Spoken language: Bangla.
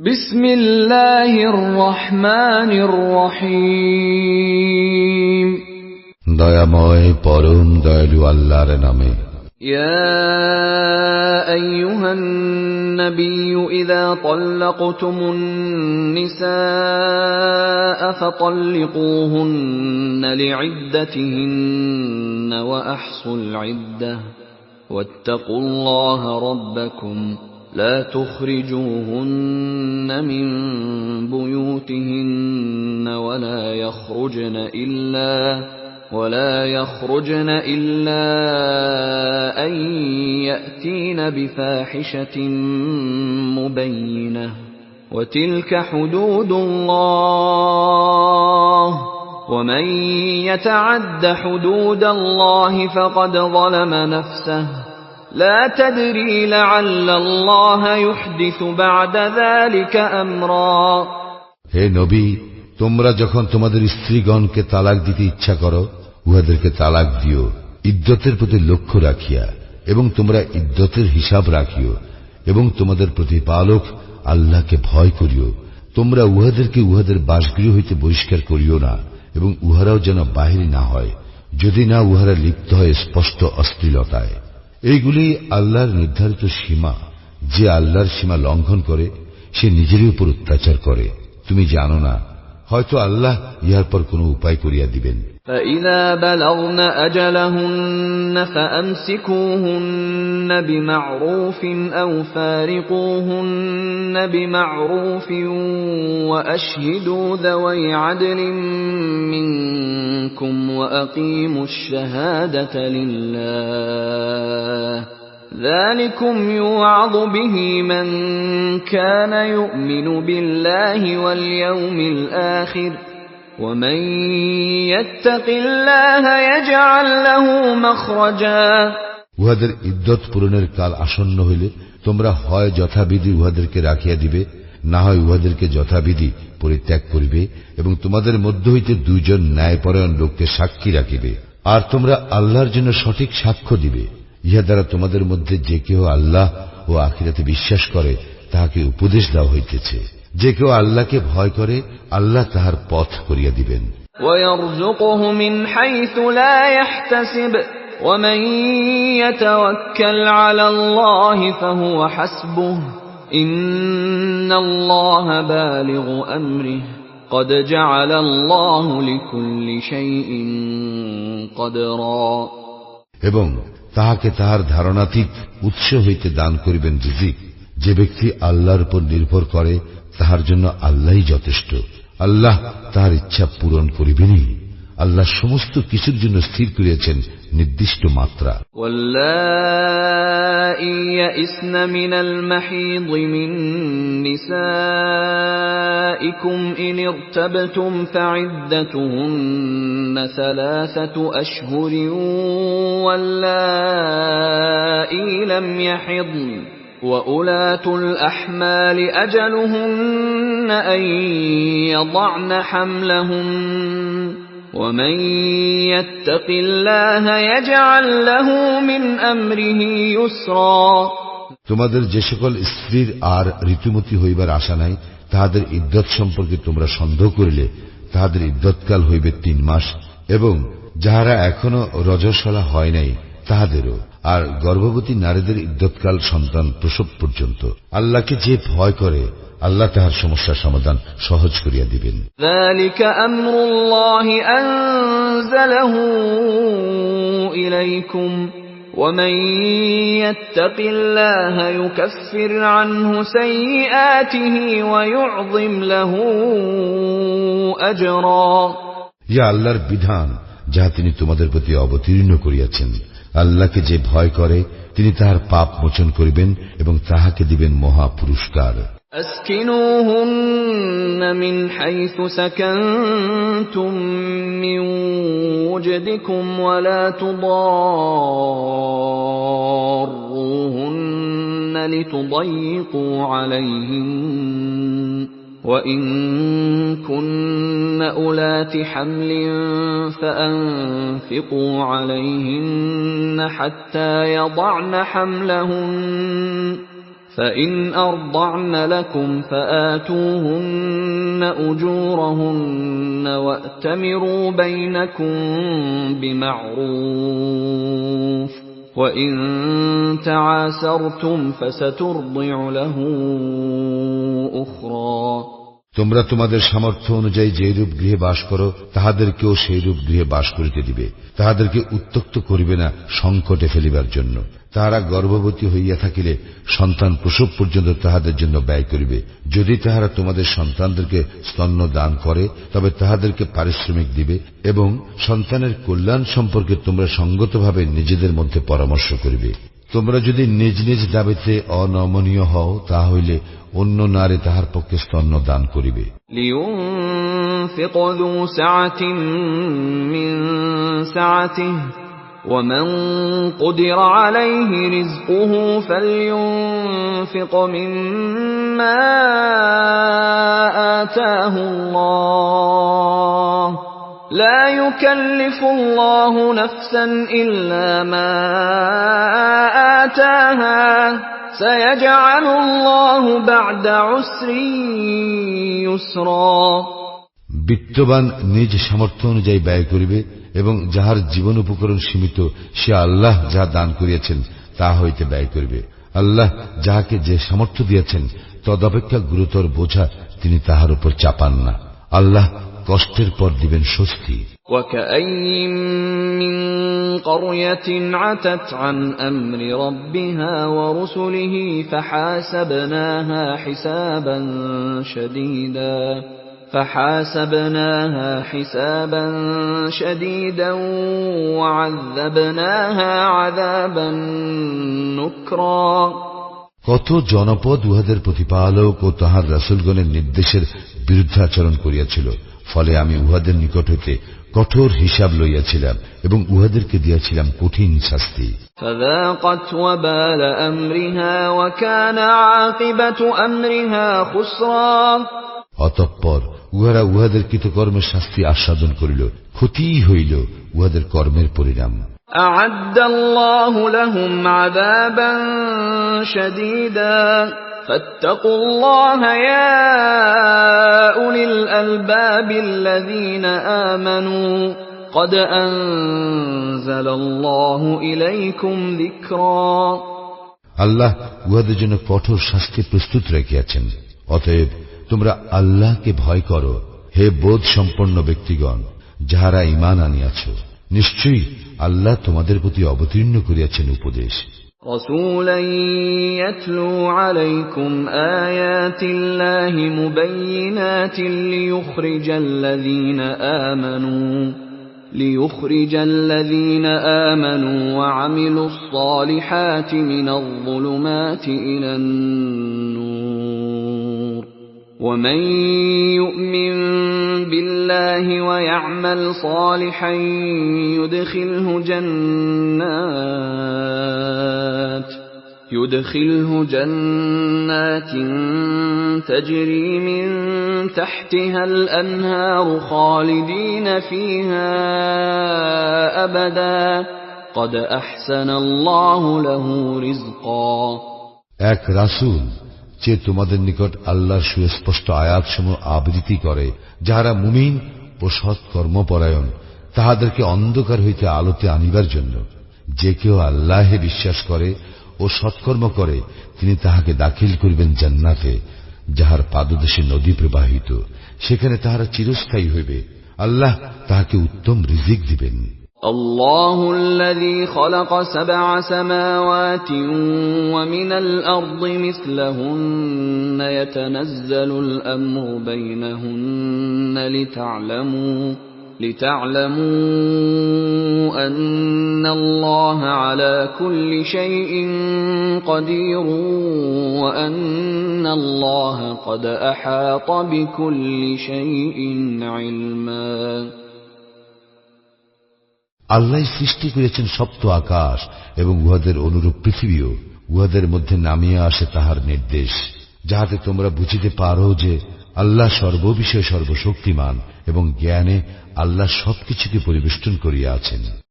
بسم الله الرحمن الرحيم দয়াময় পরম দয়ালু আল্লাহর নামে يا أيها النبي إذا طلقتم النساء فطلقوهن لعدتهن وأحصوا العدة واتقوا الله ربكم لا تخرجوهن من بيوتهن ولا يخرجن إلا ولا يخرجن إلا أن يأتين بفاحشة مبينة. وتلك حدود الله. ومن يتعد حدود الله فقد ظلم نفسه. لا تدري لعل الله يحدث بعد ذلك أمرا হে নবী তোমরা যখন তোমাদের স্ত্রীগণকে তালাক দিতে ইচ্ছা করো উহাদেরকে তালাক দিও ইদ্যতের প্রতি লক্ষ্য রাখিয়া এবং তোমরা ইদ্যতের হিসাব রাখিও এবং তোমাদের প্রতিপালক আল্লাহকে ভয় করিও তোমরা উহাদেরকে উহাদের বাসগৃহ হইতে বহিষ্কার করিও না এবং উহারাও যেন বাহির না হয় যদি না উহারা লিপ্ত হয় স্পষ্ট অশ্লীলতায় এইগুলি আল্লাহর নির্ধারিত সীমা যে আল্লাহর সীমা লঙ্ঘন করে সে নিজেরই উপর অত্যাচার করে তুমি জানো না হয়তো আল্লাহ ইহার পর কোনো উপায় করিয়া দিবেন فإذا بلغن أجلهن فأمسكوهن بمعروف أو فارقوهن بمعروف وأشهدوا ذوي عدل منكم وأقيموا الشهادة لله ذلكم يوعظ به من كان يؤمن بالله واليوم الآخر ومن يتق الله يجعل له مخرجا উহাদের ইদ্যত পূরণের কাল আসন্ন হইলে তোমরা হয় যথাবিধি উহাদেরকে রাখিয়া দিবে না হয় উহাদেরকে যথাবিধি পরিত্যাগ করিবে এবং তোমাদের মধ্য হইতে দুইজন ন্যায়পরায়ণ লোককে সাক্ষী রাখিবে আর তোমরা আল্লাহর জন্য সঠিক সাক্ষ্য দিবে ইহা দ্বারা তোমাদের মধ্যে যে কেউ আল্লাহ ও আখিরাতে বিশ্বাস করে তাহাকে উপদেশ দেওয়া হইতেছে যে কেউ আল্লাহকে ভয় করে আল্লাহ তাহার পথ করিয়া দিবেন ويرزقه من حيث لا يحتسب ومن يتوكل على الله فهو حسبه إن الله بالغ أمره قد جعل الله لكل شيء قدرا এবং তাহাকে তাহার ধারণাতীত উৎস হইতে দান করিবেন রিজিক যে ব্যক্তি আল্লাহর উপর নির্ভর করে তাহার জন্য আল্লাহই যথেষ্ট আল্লাহ তাহার ইচ্ছা পূরণ করিবেনই আল্লাহ সমস্ত কিছুর জন্য স্থির করিয়াছেন নির্দিষ্ট মাত্রা واللائي يئسن من المحيض من نسائكم إن ارتبتم فعدتهن ثلاثة أشهر واللائي لم يحضن وأولاة الأحمال أجلهن أن يضعن حملهن ومن يتق الله يجعل له من أمره يسرا তোমাদের যে সকল স্ত্রীর আর ঋতুমতি হইবার আশা নাই তাহাদের ইদ্যত সম্পর্কে তোমরা সন্দেহ করিলে তাহাদের ইদ্যৎকাল হইবে তিন মাস এবং যাহারা এখনো রজস্বলা হয় নাই তাহাদেরও আর গর্ভবতী নারীদের ইদ্যৎকাল সন্তান প্রসব পর্যন্ত আল্লাহকে যে ভয় করে আল্লাহ তাহার সমস্যার সমাধান সহজ করিয়া দিবেন ذلك أمر الله أنزله إليكم ومن يتق الله يكفر عنه سيئاته ويعظم له أجرا ইয়া আল্লাহর বিধান যাহা তিনি তোমাদের প্রতি অবতীর্ণ করিয়াছেন আল্লাহকে যে ভয় করে তিনি তাহার পাপ মোচন করিবেন এবং তাহাকে দিবেন মহা পুরস্কার أسكنوهن من حيث سكنتم من وجدكم ولا تضاروهن لتضيقوا عليهن وإن كن أولات حمل فأنفقوا عليهن حتى يضعن حملهن فإن أرضعن لكم فآتوهن أجورهن وأتمروا بينكم بمعروف وإن تعاسرتم فسترضع له তোমরা তোমাদের সামর্থ্য অনুযায়ী যে রূপ গৃহে বাস করো, তাহাদেরকেও সেই রূপ গৃহে বাস করিতে দিবে। তাহাদেরকে উত্তক্ত করিবে না সংকটে ফেলিবার জন্য। তাহারা গর্ভবতী হইয়া থাকিলে সন্তান প্রসব পর্যন্ত তাহাদের জন্য ব্যয় করিবে। যদি তাহারা তোমাদের সন্তানদেরকে স্তন্য দান করে, তবে তাহাদেরকে পারিশ্রমিক দিবে এবং সন্তানের কল্যাণ সম্পর্কে তোমরা সঙ্গতভাবে নিজেদের মধ্যে পরামর্শ করিবে। তোমরা যদি নিজ নিজ দাবিতে অনমনীয় হও তা হইলে অন্য নারে তাহার পক্ষে স্তন্য দান করিবে لينفق ذو سعة من سعته ومن قدر عليه رزقه فلينفق مما آتاه الله لا يكلف الله نفسا إلا ما آتاها سيجعل الله بعد عسر يسرا বিত্তবান নিজ সামর্থ্য অনুযায়ী ব্যয় করিবে এবং যাহার জীবন উপকরণ সীমিত সে আল্লাহ যাহা দান করিয়াছেন তা হইতে ব্যয় করিবে আল্লাহ যাহাকে যে সামর্থ্য দিয়েছেন তদপেক্ষা গুরুতর বোঝা তিনি তাহার উপর চাপান না আল্লাহ কষ্টের পর দিবেন স্বস্তি وكأين من قرية عتت عن أمر ربها ورسله فحاسبناها حسابا شديدا فحاسبناها حسابا شديدا وعذبناها عذابا نكرا কত জনপদ উহাদের প্রতিপালক ও তাহার রাসুলগণের নির্দেশের বিরুদ্ধাচরণ করিয়াছিল ফলে আমি উহাদের নিকট হইতে কঠোর হিসাব লইয়াছিলাম এবং উহাদেরকে দিয়াছিলাম কঠিন শাস্তি فذاقت وبال أمرها وكان عاقبة أمرها خسرا অতঃপর উহারা উহাদের কৃতকর্মের শাস্তি আস্বাদন করিল ক্ষতিই হইল উহাদের কর্মের পরিণাম أعد الله لهم عذابا شديدا فاتقوا الله يا أولي الألباب الذين آمنوا قد أنزل الله إليكم ذكرا আল্লাহ উহাদের জন্য কঠোর শাস্তি প্রস্তুত রেখেছেন অতএব তোমরা আল্লাহকে ভয় করো হে বোধ সম্পন্ন ব্যক্তিগণ যাহারা ইমান আনিয়াছ নিশ্চয়ই আল্লাহ তোমাদের প্রতি অবতীর্ণ করিয়াছেন উপদেশ رسولا يتلو عليكم آيات الله مبينات ليخرج الذين آمنوا ليخرج الذين آمنوا وعملوا الصالحات من الظلمات إلى النور. ومن يؤمن بالله ويعمل صالحا يدخله جنات يدخله جنات تجري من تحتها الأنهار خالدين فيها أبدا قد أحسن الله له رزقا এক রাসূল যে তোমাদের নিকট আল্লাহর সুস্পষ্ট আয়াতসমূহ আবৃত্তি করে, যাহারা মুমিন ও সৎকর্মপরায়ণ তাহাদেরকে অন্ধকার হইতে আলোতে আনিবার জন্য। যে কেউ আল্লাহে বিশ্বাস করে ও সৎকর্ম করে, তিনি তাহাকে দাখিল করিবেন জান্নাতে, যাহার পাদদেশে নদী প্রবাহিত। সেখানে তাহারা চিরস্থায়ী হইবে। আল্লাহ তাহাকে উত্তম রিজিক দিবেন। الله الذي خلق سبع سماوات ومن الأرض مثلهن يتنزل الأمر بينهن لتعلموا لتعلموا أن الله على كل شيء قدير وأن الله قد أحاط بكل شيء علما. আল্লাহ সৃষ্টি করেছেন সপ্ত আকাশ এবং উহাদের অনুরূপ পৃথিবীও। উহাদের মধ্যে নামিয়ে আসে তাহার নির্দেশ, যাহাতে তোমরা বুঝিতে পারো যে আল্লাহ সর্ববিষয়ে সর্বশক্তিমান এবং জ্ঞানে আল্লাহ সবকিছুকে পরিবেষ্টন করিয়া আছেন।